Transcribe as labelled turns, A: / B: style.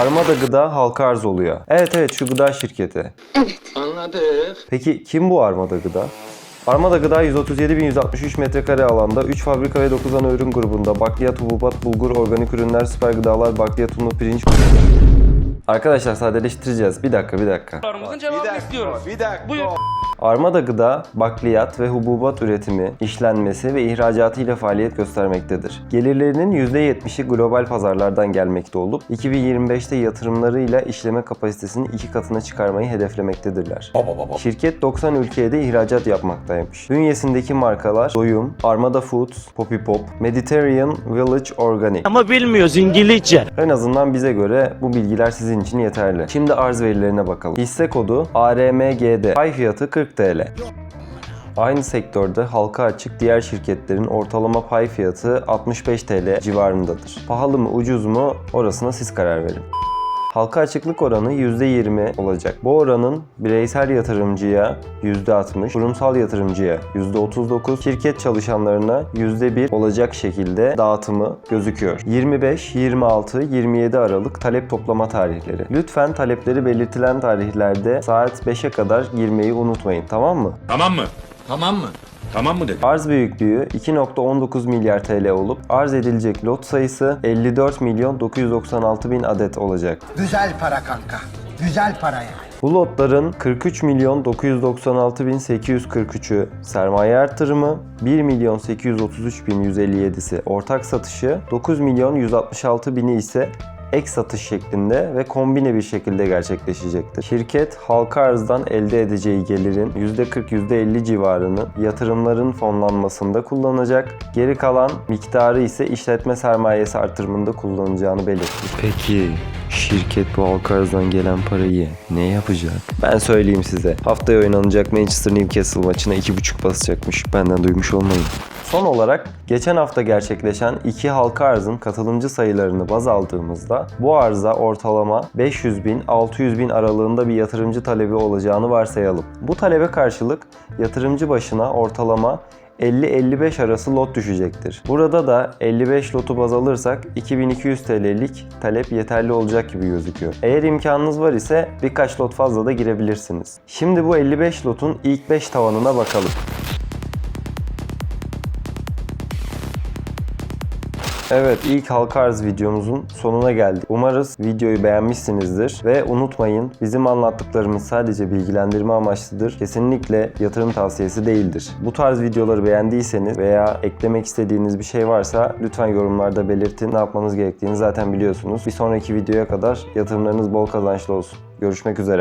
A: Armada Gıda halka arz oluyor. Evet evet şu gıda şirketi.
B: Anladık.
A: Peki kim bu Armada Gıda? Armada Gıda 137.163 metrekare alanda 3 fabrika ve 9 ana ürün grubunda bakliyat, hububat, bulgur, organik ürünler, süper gıdalar, bakliyat unu, pirinç... Arkadaşlar sadeleştireceğiz. Bir dakika bir dakika.
C: Sorularımızın cevabını istiyoruz.
B: Bir dakika.
C: Buyur.
A: Armada Gıda, bakliyat ve hububat üretimi, işlenmesi ve ihracatı ile faaliyet göstermektedir. Gelirlerinin %70'i global pazarlardan gelmekte olup 2025'te yatırımlarıyla işleme kapasitesini iki katına çıkarmayı hedeflemektedirler. Şirket 90 ülkeye de ihracat yapmaktaymış. Bünyesindeki markalar Doyum, Armada Foods, Poppy Pop, Mediterranean Village Organic.
D: Ama bilmiyoruz İngilizce.
A: En azından bize göre bu bilgiler sizin için yeterli. Şimdi arz verilerine bakalım. Hisse kodu ARMGD. Pay fiyatı 40 TL. Aynı sektörde halka açık diğer şirketlerin ortalama pay fiyatı 65 TL civarındadır. Pahalı mı ucuz mu orasına siz karar verin. Halka açıklık oranı %20 olacak. Bu oranın bireysel yatırımcıya %60, kurumsal yatırımcıya %39, şirket çalışanlarına %1 olacak şekilde dağıtımı gözüküyor. 25, 26, 27 Aralık talep toplama tarihleri. Lütfen talepleri belirtilen tarihlerde saat 5'e kadar girmeyi unutmayın tamam mı?
E: Tamam mı?
B: Tamam mı?
E: Tamam mı dedim.
A: Arz büyüklüğü 2.19 milyar TL olup arz edilecek lot sayısı 54 milyon 996 bin adet olacak.
F: Güzel para kanka. Güzel para yani.
A: Bu lotların 43 milyon 996 bin 843'ü sermaye artırımı, 1 milyon 833 bin 157'si ortak satışı, 9 milyon 166 bini ise ek satış şeklinde ve kombine bir şekilde gerçekleşecektir. Şirket halka arzdan elde edeceği gelirin %40-%50 civarını yatırımların fonlanmasında kullanacak. Geri kalan miktarı ise işletme sermayesi artırımında kullanacağını belirtti. Peki şirket bu halka gelen parayı ne yapacak? Ben söyleyeyim size. Haftaya oynanacak Manchester Newcastle maçına 2.5 basacakmış. Benden duymuş olmayın. Son olarak geçen hafta gerçekleşen iki halka arzın katılımcı sayılarını baz aldığımızda bu arza ortalama 500 bin 600 bin aralığında bir yatırımcı talebi olacağını varsayalım. Bu talebe karşılık yatırımcı başına ortalama 50-55 arası lot düşecektir. Burada da 55 lotu baz alırsak 2200 TL'lik talep yeterli olacak gibi gözüküyor. Eğer imkanınız var ise birkaç lot fazla da girebilirsiniz. Şimdi bu 55 lotun ilk 5 tavanına bakalım. Evet ilk halka arz videomuzun sonuna geldik. Umarız videoyu beğenmişsinizdir ve unutmayın bizim anlattıklarımız sadece bilgilendirme amaçlıdır. Kesinlikle yatırım tavsiyesi değildir. Bu tarz videoları beğendiyseniz veya eklemek istediğiniz bir şey varsa lütfen yorumlarda belirtin. Ne yapmanız gerektiğini zaten biliyorsunuz. Bir sonraki videoya kadar yatırımlarınız bol kazançlı olsun. Görüşmek üzere.